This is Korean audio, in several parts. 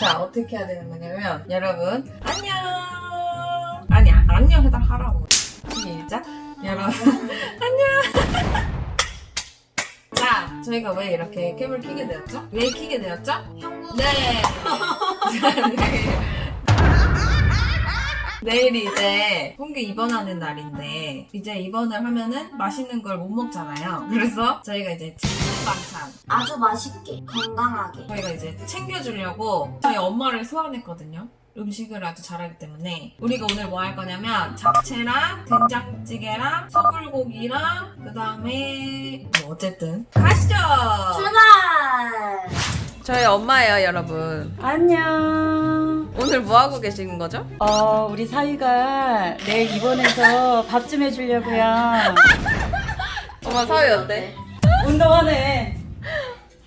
자, 어떻게 해야 되는 거냐면, 여러분, 안녕! 아니야, 안녕 해달 하라고. 시작. 여러분, 안녕! 자, 저희가 왜 이렇게 캠을 키게 되었죠? 왜 키게 되었죠? 형부 네! 네. 내일이 이제 홍기 입원하는 날인데 이제 입원을 하면은 맛있는 걸 못 먹잖아요. 그래서 저희가 이제 진짜 반찬 아주 맛있게 건강하게 저희가 이제 챙겨주려고 저희 엄마를 소환했거든요. 음식을 아주 잘하기 때문에 우리가 오늘 뭐 할 거냐면 잡채랑 된장찌개랑 소불고기랑 그 다음에 뭐 어쨌든 가시죠. 출발 저희 엄마예요, 여러분. 안녕. 오늘 뭐 하고 계시는 거죠? 어, 우리 사위가 내일 입원해서 밥 좀 해주려고요. 엄마 사위 어때? 운동하네.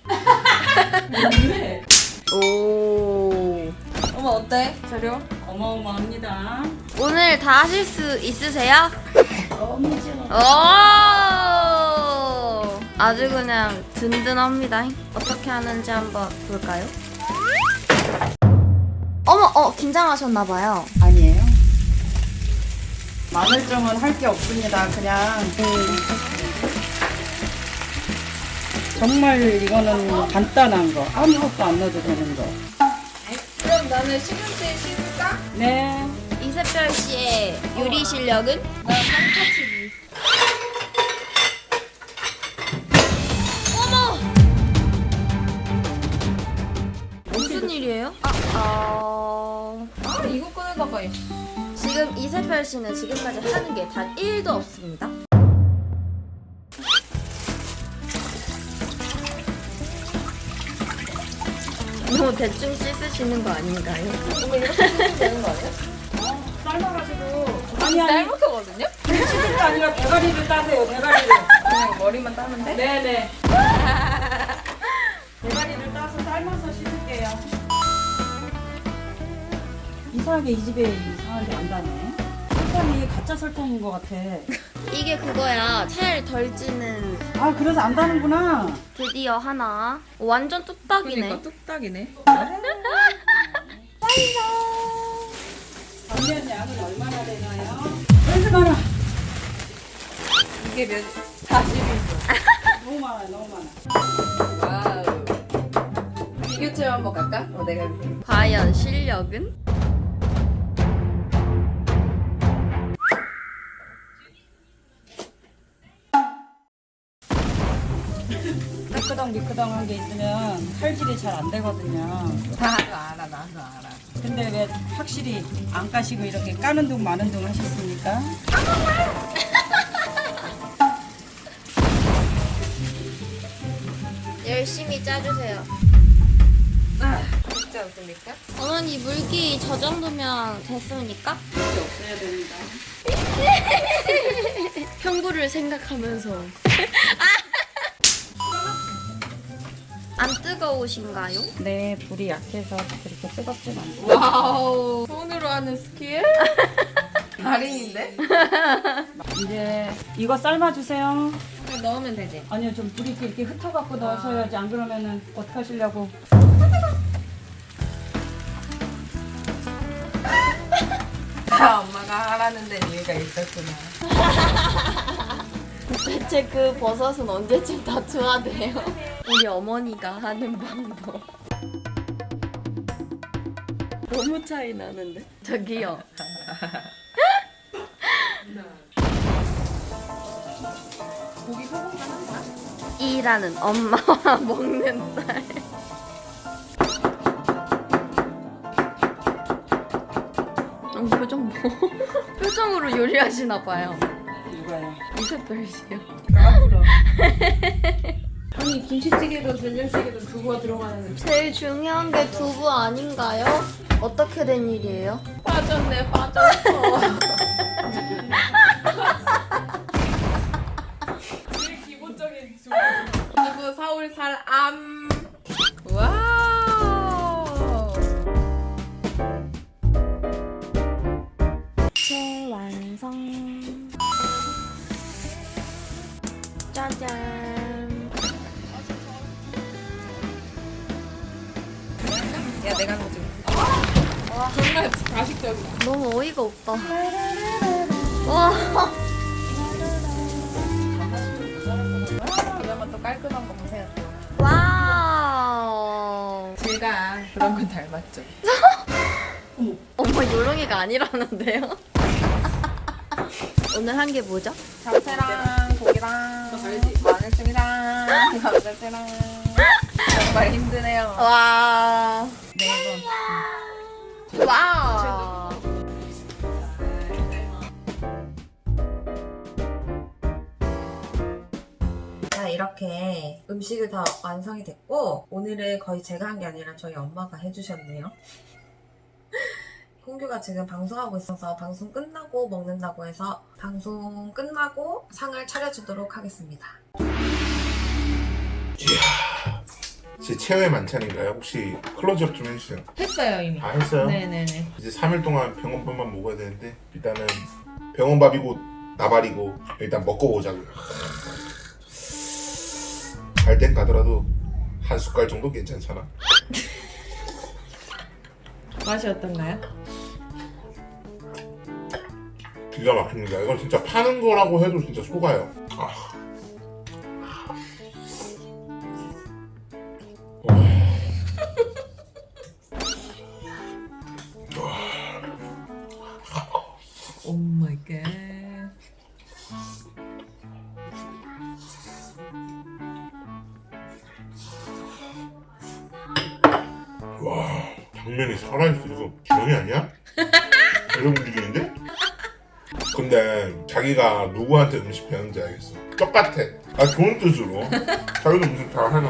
오. 엄마 어때? 자료? 어마어마합니다. 오늘 다 하실 수 있으세요? 좋아. 오 아주 그냥 든든합니다 어떻게 하는지 한번 볼까요? 어머 어 긴장하셨나봐요 아니에요. 마늘종은 할 게 없습니다. 그냥. 정말 이거는 간단한 거. 아무것도 안 넣어도 되는 거. 그럼 나는 시금치 씻을까? 네. 이세별 씨의 요리 실력은? 나 상타치기. 지금 이세별 씨는 지금까지 하는 게 단 1도 없습니다. 너무 대충 씻으시는 거 아닌가요? 되는 거 아니야? 삶아가지고. 아니, 아니. 쌀먹거든요? 씻을 게 아니라 대가리를 따세요, 대가리를. 그냥 머리만 따면 돼? 네네. 대가리를 따서 삶아서 씻을게요. 이상하게 이 집에 이상하게 안 다네. 설탕이 가짜 설탕인 것 같아. 이게 그거야. 살덜 찌는 아 그래서 안 다는구나. 드디어 하나. 완전 뚝딱이네. 그러니까 뚝딱이네. 단면 양은 얼마나 되나요? 얼마 많아. 이게 몇, 40인분. 너무 많아, 너무 많아. 와우. 비교 체험 한번 갈까? 어, 내가 이렇게. 과연 실력은? 깨끗덩 미끄덩한 게 있으면 칼질이 잘 안 되거든요. 나도 알아, 나도 알아. 근데 왜 확실히 안 까시고 이렇게 까는 둥 마는 둥 하셨습니까? 열심히 짜주세요. 진지 않습니까? 어머니 물기 저 정도면 됐습니까? 없어야 됩니다. 형부를 생각하면서. 안 뜨거우신가요? 네, 불이 약해서 그렇게 뜨겁진 않고. 와우. 손으로 하는 스킬? 달인인데? 이제 이거 삶아주세요. 그냥 넣으면 되지. 아니요, 좀 불이 이렇게, 흩어갖고 넣으셔야지. 안 그러면은 어떡하시려고. 다 엄마가 하라는 데는 이유가 있었구나. 대체 그 버섯은 언제쯤 다 투하돼요? 우리 어머니가 하는 방법. 너무 차이 나는데. 저기요. 고기? 일하는 엄마와 먹는 딸. 어, 표정 뭐? 표정으로 요리하시나 봐요. 누가요? 이세별 씨요. 앞으로. 아니, 김치찌개든 된장찌개든 두부가 들어가는 제일 중요한 게 두부 아닌가요? 어떻게 된 일이에요? 빠졌네, 빠졌어. 제일 기본적인 두부. 두부 서울 살 암. 짜잔. 야, 내가 한번 좀. 정말 가식적이다. 너무 어이가 없다. 와. 이런 것도 깔끔한 거 보세요. 와우. 제가 그런 건 닮았죠. 어머 요롱이가 아니라는데요? 오늘 한 게 뭐죠? 잡채랑 고기랑 마늘찜이랑 감자채랑 정말 힘드네요. 와. 네 와. 자 이렇게 음식을 다 완성이 됐고 오늘은 거의 제가 한 게 아니라 저희 엄마가 해주셨네요. 홍규가 지금 방송하고 있어서 방송 끝나고 먹는다고 해서 방송 끝나고 상을 차려주도록 하겠습니다. 제 최후의 만찬인가요? 혹시 클로즈업 좀 해주세요. 했어요 이미. 아 했어요? 네네네. 이제 3일 동안 병원밥만 먹어야 되는데 일단은 병원밥이고 나발이고 일단 먹고 보자고요. 갈 땐 가더라도 한 숟갈 정도 괜찮잖아. 맛이 어떤가요? 기가 막힙니다. 이건 진짜 파는 거라고 해도 진짜 속아요. 아. 오 마이 갓. 와 당면이 살아있어 이거 기능이 아니야? 이런 움직이는데? 근데 자기가 누구한테 음식 배웠는지 알겠어. 똑같아 아 좋은 뜻으로. 자기도 음식 잘 하잖아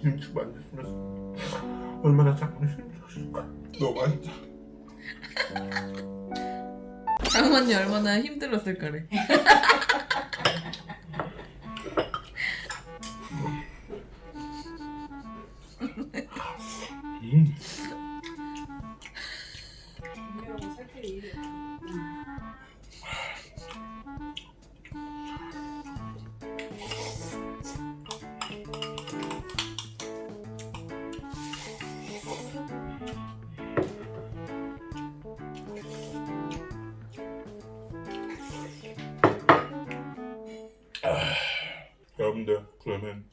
김치 만졌으면 얼마나 작으면 힘들었을까. 너무 맛있다. 장모님 얼마나 힘들었을 거래. 여러분들 그러면